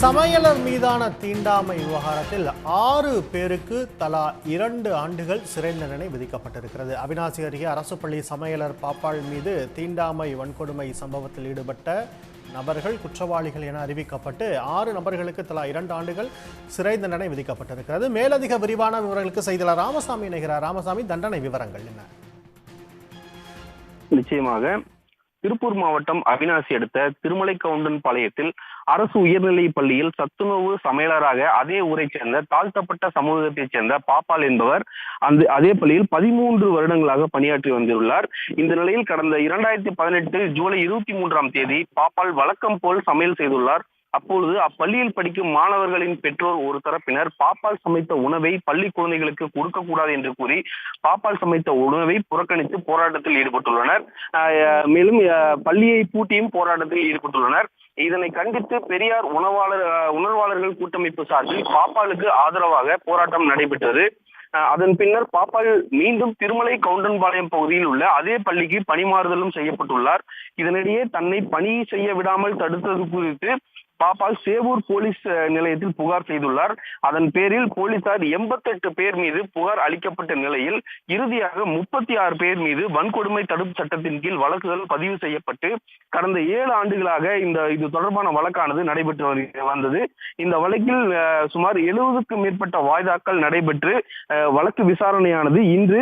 சமையலர் மீதான தீண்டாமை விவகாரத்தில் ஆறு பேருக்கு தலா இரண்டு ஆண்டுகள் சிறை தண்டனை விதிக்கப்பட்டிருக்கிறது. அவினாசி அருகே அரசு பள்ளி சமையலர் பாப்பாள் மீது தீண்டாமை வன்கொடுமை சம்பவத்தில் ஈடுபட்ட நபர்கள் குற்றவாளிகள் என அறிவிக்கப்பட்டு ஆறு நபர்களுக்கு தலா இரண்டு ஆண்டுகள் சிறை தண்டனை விதிக்கப்பட்டிருக்கிறது. மேலதிக விரிவான விவரங்களுக்கு செய்தியாளர் ராமசாமி இணைகிறார். ராமசாமி தண்டனை விவரங்கள் என்ன? நிச்சயமாக திருப்பூர் மாவட்டம் அவினாசி அடுத்த திருமலை கவுண்டன் பாளையத்தில் அரசு உயர்நிலைப் பள்ளியில் சத்துணவு சமையலராக அதே ஊரைச் சேர்ந்த தாழ்த்தப்பட்ட சமூகத்தைச் சேர்ந்த பாப்பால் என்பவர் அந்த அதே பள்ளியில் பதிமூன்று வருடங்களாக பணியாற்றி வந்துள்ளார் இந்த நிலையில் கடந்த இரண்டாயிரத்தி பதினெட்டு ஜூலை இருபத்தி மூன்றாம் தேதி பாப்பால் வழக்கம் போல் சமையல் செய்துள்ளார். அப்பொழுது அப்பள்ளியில் படிக்கும் மாணவர்களின் பெற்றோர் ஒரு தரப்பினர் பாப்பால் சமைத்த உணவை பள்ளி குழந்தைகளுக்கு கொடுக்கக்கூடாது என்று கூறி பாப்பால் சமைத்த உணவை புறக்கணித்து போராட்டத்தில் ஈடுபட்டுள்ளனர். மேலும் பள்ளியை பூட்டியும் போராட்டத்தில் ஈடுபட்டுள்ளனர். இதனை கண்டித்து பெரியார் உணவாளர் உணர்வாளர்கள் கூட்டமைப்பு சார்பில் பாப்பாலுக்கு ஆதரவாக போராட்டம் நடைபெற்றது. அதன் பின்னர் பாப்பால் மீண்டும் திருமலை கவுண்டன்பாளையம் பகுதியில் உள்ள அதே பள்ளிக்கு பணிமாறுதலும் செய்யப்பட்டுள்ளார். இதனிடையே தன்னை பணி செய்ய விடாமல் தடுத்தது குறித்து பாப்பால் சேவூர் போலீஸ் நிலையத்தில் புகார் செய்துள்ளார். அதன் பேரில் போலீசார் எண்பத்தெட்டு பேர் மீது புகார் அளிக்கப்பட்ட நிலையில் இறுதியாக முப்பத்தி ஆறு பேர் மீது வன்கொடுமை தடுப்பு சட்டத்தின் கீழ் வழக்குகள் பதிவு செய்யப்பட்டு கடந்த ஏழு ஆண்டுகளாக இந்த இது தொடர்பான வழக்கானது நடைபெற்று வந்தது. இந்த வழக்கில் சுமார் எழுபதுக்கும் மேற்பட்ட வாய்தாக்கள் நடைபெற்று வழக்கு விசாரணையானது இன்று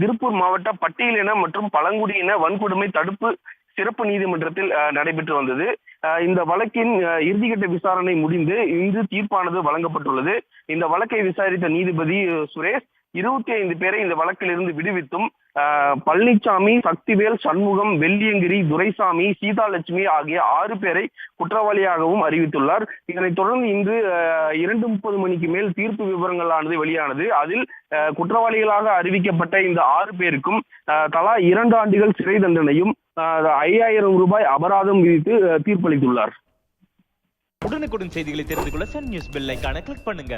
திருப்பூர் மாவட்ட பட்டியலின மற்றும் பழங்குடியின வன்கொடுமை தடுப்பு சிறப்பு நீதிமன்றத்தில் நடைபெற்று வந்தது. இந்த வழக்கின் இறுதிக்கட்ட விசாரணை முடிந்து இன்று தீர்ப்பானது வழங்கப்பட்டுள்ளது. இந்த வழக்கை விசாரித்த நீதிபதி சுரேஷ் இருபத்தி ஐந்து பேரை இந்த வழக்கிலிருந்து விடுவித்தும் பழனிசாமி சக்திவேல் சண்முகம் வெள்ளியங்கிரி துரைசாமி சீதாலட்சுமி ஆகிய ஆறு பேரை குற்றவாளியாகவும் அறிவித்துள்ளார். இதனைத் தொடர்ந்து இன்று இரண்டு முப்பது மணிக்கு மேல் தீர்ப்பு விவரங்களானது வெளியானது. அதில் அஹ், குற்றவாளிகளாக அறிவிக்கப்பட்ட இந்த ஆறு பேருக்கும் தலா இரண்டு ஆண்டுகள் சிறை தண்டனையும் ஐயாயிரம் ரூபாய் அபராதம் விதித்து தீர்ப்பளித்துள்ளார். உடனுக்குடன் செய்திகளை தெரிந்து கொள்ள சன் நியூஸ் பெல் கிளிக் பண்ணுங்க.